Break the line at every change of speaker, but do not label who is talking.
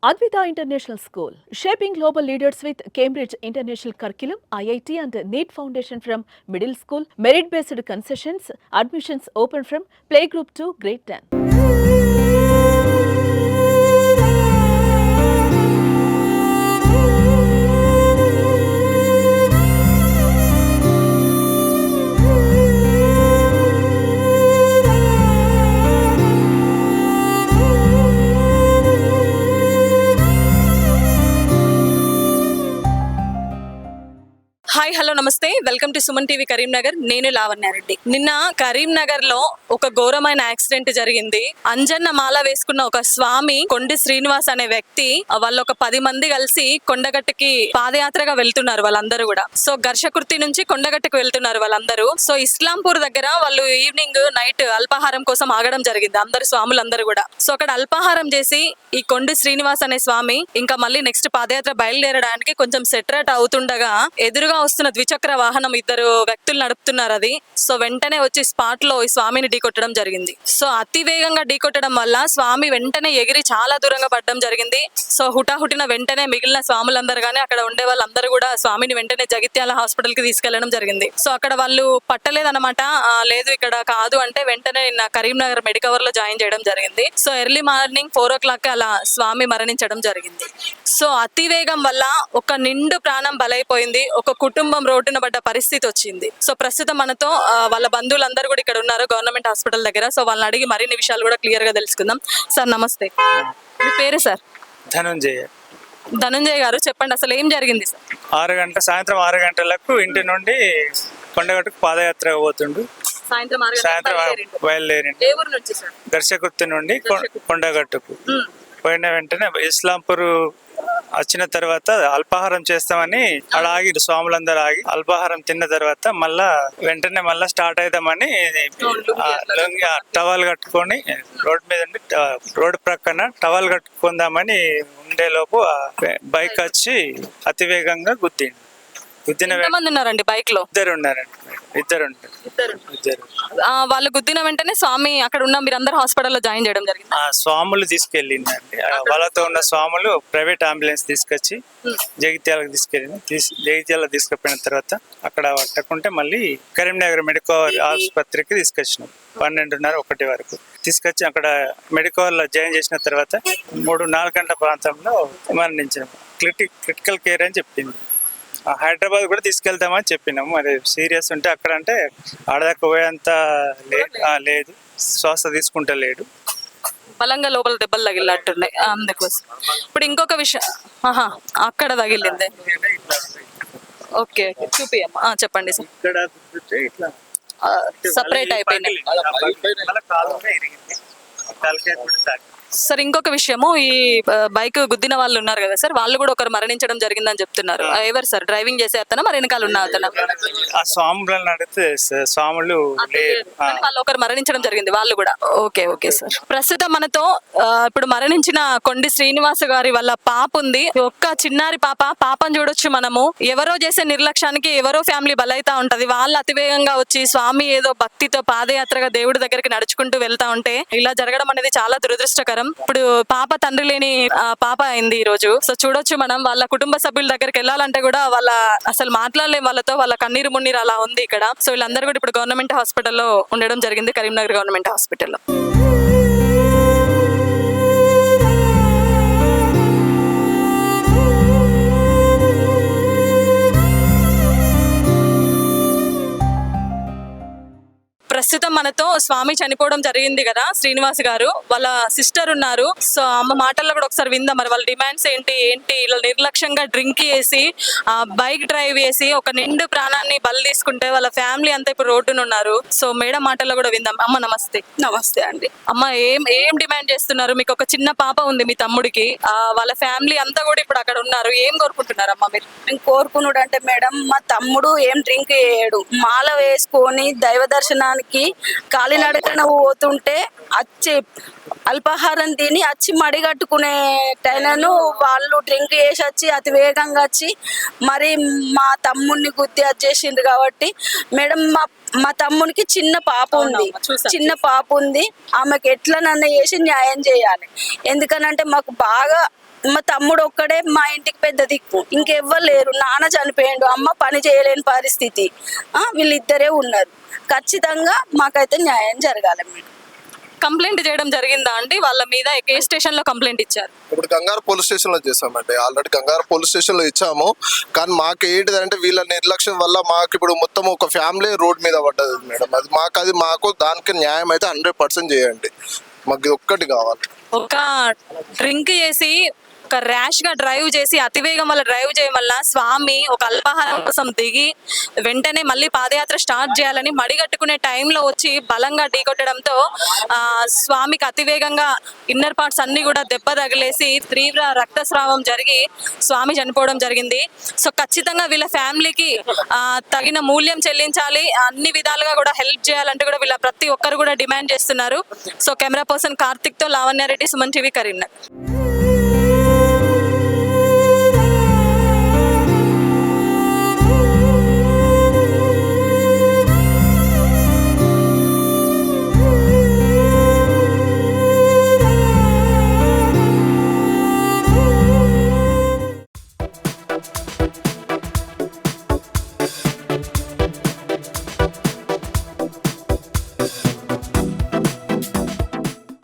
Advita International School, shaping global leaders with Cambridge International Curriculum, IIT and NEET Foundation from middle school, merit-based concessions, admissions open from playgroup to grade 10.
Welcome to Suman TV Karimnagar. నేను లావణ్యారెడ్డి నిన్న కరీంనగర్లో ఒక ఘోరమైన accident జరిగింది. అంజన్న మాల వేసుకున్న ఒక స్వామి కొండి శ్రీనివాస్ అనే వ్యక్తి వాళ్ళు ఒక పది మంది కలిసి కొండగట్టుకి పాదయాత్రగా వెళ్తున్నారు వాళ్ళందరూ కూడా. సో ఘర్షకుర్తి నుంచి కొండగట్టుకు వెళ్తున్నారు వాళ్ళందరూ. సో ఇస్లాంపూర్ దగ్గర వాళ్ళు ఈవినింగ్ నైట్ అల్పాహారం కోసం ఆగడం జరిగింది. అందరు స్వాములందరూ కూడా. సో అక్కడ అల్పాహారం చేసి ఈ కొండి శ్రీనివాస్ అనే స్వామి ఇంకా మళ్ళీ నెక్స్ట్ పాదయాత్ర బయలుదేరడానికి కొంచెం సెటరేట్ అవుతుండగా ఎదురుగా వస్తున్న ద్విచక్ర వాహనం ఇద్దరు వ్యక్తులు నడుపుతున్నారు అది. సో వెంటనే వచ్చి స్పాట్లో ఈ స్వామిని ఢీకొట్టడం జరిగింది. సో అతి వేగంగా ఢీకొట్టడం వల్ల స్వామి వెంటనే ఎగిరి చాలా దూరంగా పడడం జరిగింది. సో హుటాహుటిన వెంటనే మిగిలిన స్వాములందరూ కానీ అక్కడ ఉండే వాళ్ళందరూ కూడా స్వామిని వెంటనే జగిత్యాల హాస్పిటల్కి తీసుకెళ్ళడం జరిగింది. సో అక్కడ వాళ్ళు పట్టలేదన్నమాట. లేదు ఇక్కడ కాదు అంటే వెంటనే నిన్న కరీంనగర్ మెడికవర్లో జాయిన్ చేయడం జరిగింది. So early morning four o'clock అలా స్వామి మరణించడం జరిగింది. సో అతి వేగం వల్ల ఒక నిండు ప్రాణం బలైపోయింది. ఒక కుటుంబం రోడ్డున పడ్డ పరిస్థితి వచ్చింది. సో ప్రస్తుతం మనతో వాళ్ళ బంధువులందరూ కూడా ఇక్కడ ఉన్నారు గవర్నమెంట్ హాస్పిటల్ దగ్గర. సో వాళ్ళని అడిగి మరిన్ని విషయాలు కూడా క్లియర్గా తెలుసుకుందాం. సార్ నమస్తే. మీ పేరు సార్?
ధనుంజయ.
ధనంజయ్ గారు చెప్పండి అసలు ఏం జరిగింది సార్?
ఆరు గంటల సాయంత్రం ఆరు గంటలకు ఇంటి నుండి కొండగట్టుకు పాదయాత్ర పోతుండు.
సాయంత్రం
సాయంత్రం
సార్?
దర్శకుర్తి నుండి కొండగట్టుకు. పోయిన వెంటనే ఇస్లాంపూర్ వచ్చిన తర్వాత అల్పాహారం చేస్తామని అక్కడ ఆగి స్వాములందరూ ఆగి అల్పాహారం తిన్న తర్వాత మళ్ళా వెంటనే మళ్ళా స్టార్ట్ అవుదామని లొంగి టవల్ కట్టుకొని రోడ్ మీద ఉండి రోడ్ ప్రక్కన టవల్ కట్టుకుందామని ఉండే లోపు బైక్ వచ్చి అతివేగంగా గుద్దిండు గుద్దిన
ఎంతమంది ఉన్నారండి బైక్లో
ఇద్దరు ఉన్నారండి. ఇద్దరు ఉంటారు ఇద్దరు
ఆ, వాళ్ళు గుద్దిన వెంటనే స్వామి అక్కడ ఉన్న మీరందరూ హాస్పిటల్లో జాయిన్ చేయడం జరిగింది.
ఆ స్వాములు తీసుకెళ్ళిందండి. ఆ వాళ్ళతో ఉన్న స్వాములు ప్రైవేట్ అంబులెన్స్ తీసుకొచ్చి జగిత్యాలకు తీసుకెళ్ళింది తీస్- జగిత్యాల తీసుకుపోయిన తర్వాత అక్కడ పట్టకుంటే మళ్ళీ కరీంనగర్ మెడికల్ ఆసుపత్రికి తీసుకొచ్చినాం. పన్నెండున్నర ఒకటి వరకు. తీసుకొచ్చి అక్కడ మెడికల్లో జాయిన్ చేసిన తర్వాత మూడు నాలుగు గంటల ప్రాంతంలో మరణించినాం క్రిటి క్రిటికల్ కేర్ అని చెప్పింది. హైదరాబాద్ కూడా తీసుకెళ్తామని చెప్పినాం మరి సీరియస్ ఉంటే అక్కడ అంటే ఆడదాకా పోయేంత లేదు. శ్వాస తీసుకుంటా లేడు.
బలంగా లోపల దెబ్బలు తగిలినట్టున్నాయి అందుకోసం. ఇప్పుడు ఇంకొక విషయం ఆహా అక్కడ తగిలింది. ఓకే చూపియమ్మా చెప్పండి సార్.
ఇక్కడ కూర్చుంటే ఇట్లా
సపరేట్ అయిపోయినాయి. సార్ ఇంకొక విషయము. ఈ బైక్ గుద్దిన వాళ్ళు ఉన్నారు కదా సార్ వాళ్ళు కూడా ఒకరు మరణించడం జరిగిందని చెప్తున్నారు. ఎవరు సార్? డ్రైవింగ్ చేసే అతను మరి వెనకాల ఉన్న అతను?
ఆ స్వాములను అడిగితే స- స్వాములు
వాళ్ళు ఒకరు మరణించడం జరిగింది వాళ్ళు కూడా. Okay okay sir. ప్రస్తుతం మనతో ఇప్పుడు మరణించిన కొండి శ్రీనివాస గారి వాళ్ళ పాప ఉంది. ఒక్క చిన్నారి పాప పాపను చూడొచ్చు మనము. ఎవరో చేసే నిర్లక్ష్యానికి ఎవరో ఫ్యామిలీ బలైతా ఉంటది. వాళ్ళు అతివేగంగా వచ్చి స్వామి ఏదో భక్తితో పాదయాత్రగా దేవుడి దగ్గరికి నడుచుకుంటూ వెళ్తా ఉంటే ఇలా జరగడం అనేది చాలా దురదృష్టకరం. ఇప్పుడు పాప తండ్రి లేని పాప అయింది ఈ రోజు. సో చూడొచ్చు మనం వాళ్ళ కుటుంబ సభ్యుల దగ్గరికి వెళ్ళాలంటే కూడా వాళ్ళ అసలు మాట్లాడలేం వాళ్ళతో. వాళ్ళ కన్నీరు మున్నీరు అలా ఉంది ఇక్కడ. సో వీళ్ళందరూ కూడా ఇప్పుడు గవర్నమెంట్ హాస్పిటల్లో ఉండడం జరిగింది. కరీంనగర్ గవర్నమెంట్ హాస్పిటల్లో. ప్రస్తుతం మనతో స్వామి చనిపోవడం జరిగింది కదా శ్రీనివాస్ గారు. వాళ్ళ సిస్టర్ ఉన్నారు. సో అమ్మ మాటల్లో కూడా ఒకసారి విందాం. మరి వాళ్ళ డిమాండ్స్ ఏంటి? ఏంటి? ఇలా నిర్లక్ష్యంగా డ్రింక్ చేసి ఆ బైక్ డ్రైవ్ చేసి ఒక నిండు ప్రాణాన్ని బలి తీసుకుంటే వాళ్ళ ఫ్యామిలీ అంతా ఇప్పుడు రోడ్డున ఉన్నారు. సో మేడం మాటల్లో కూడా విందాం. అమ్మ నమస్తే.
నమస్తే అండి.
అమ్మ ఏం ఏం డిమాండ్ చేస్తున్నారు? మీకు ఒక చిన్న పాప ఉంది మీ తమ్ముడికి. ఆ, వాళ్ళ ఫ్యామిలీ అంతా కూడా ఇప్పుడు అక్కడ ఉన్నారు. ఏం కోరుకుంటున్నారు అమ్మ మీరు?
నేను కోరుకున్నాడు అంటే మేడం మా తమ్ముడు ఏం డ్రింక్ చేయడు. మాల వేసుకొని దైవ దర్శనానికి కాలినడకన పోతుంటే వచ్చి అల్పాహారం తిని వచ్చి మడిగట్టుకునే టైనను వాళ్ళు డ్రింక్ చేసి వచ్చి అతి వేగంగా వచ్చి మరి మా తమ్ముడిని గుద్ది వచ్చేసిండ్రు కాబట్టి మేడం మా మా తమ్మునికి చిన్న పాప ఉంది. చిన్న పాప ఉంది. ఆమెకి ఎట్లా నన్ను చేసి న్యాయం చేయాలి? ఎందుకనంటే మాకు బాగా మా తమ్ముడు ఒక్కడే మా ఇంటికి పెద్ద దిక్కు. ఇంకెవ్వరు లేరు. నాన్న చనిపోయిండు. అమ్మ పని చేయలేని పరిస్థితి. ఆ, వీళ్ళిద్దరే ఉన్నారు. ఖచ్చితంగా మాకైతే న్యాయం జరగాలి మేడం
కంప్లైంట్ చేయడం జరిగిందా అండి? వాళ్ళ మీద ఏ స్టేషన్లో కంప్లైంట్ ఇచ్చారు?
ఇప్పుడు గంగారు పోలీస్ స్టేషన్లో చేసామండి ఆల్రెడీ గంగారు పోలీస్ స్టేషన్లో ఇచ్చాము. కానీ మాకు ఏంటిదంటే వీళ్ళ నిర్లక్ష్యం వల్ల మాకు ఇప్పుడు మొత్తం ఒక ఫ్యామిలీ రోడ్ మీద పడ్డది మేడం. అది మాకు అది మాకు దానికి న్యాయం అయితే హండ్రెడ్ పర్సెంట్ చేయండి. మాకు ఇది ఒక్కటి కావాలి.
ఒక డ్రింక్ చేసి ఒక ర్యాష్గా డ్రైవ్ చేసి అతివేగం వల్ల డ్రైవ్ చేయడం వల్ల స్వామి ఒక అల్పాహారం కోసం దిగి వెంటనే మళ్ళీ పాదయాత్ర స్టార్ట్ చేయాలని మడిగట్టుకునే టైంలో వచ్చి బలంగా ఢీకొట్టడంతో ఆ, స్వామికి అతివేగంగా ఇన్నర్ పార్ట్స్ అన్ని కూడా దెబ్బ తగిలేసి తీవ్ర రక్తస్రావం జరిగి స్వామి చనిపోవడం జరిగింది. సో ఖచ్చితంగా వీళ్ళ ఫ్యామిలీకి ఆ, తగిన మూల్యం చెల్లించాలి. అన్ని విధాలుగా కూడా హెల్ప్ చేయాలంటే కూడా వీళ్ళ ప్రతి ఒక్కరు కూడా డిమాండ్ చేస్తున్నారు. సో కెమెరా పర్సన్ కార్తిక్తో లావణ్యారెడ్డి సుమన్ టీవీ కరీంనగర్.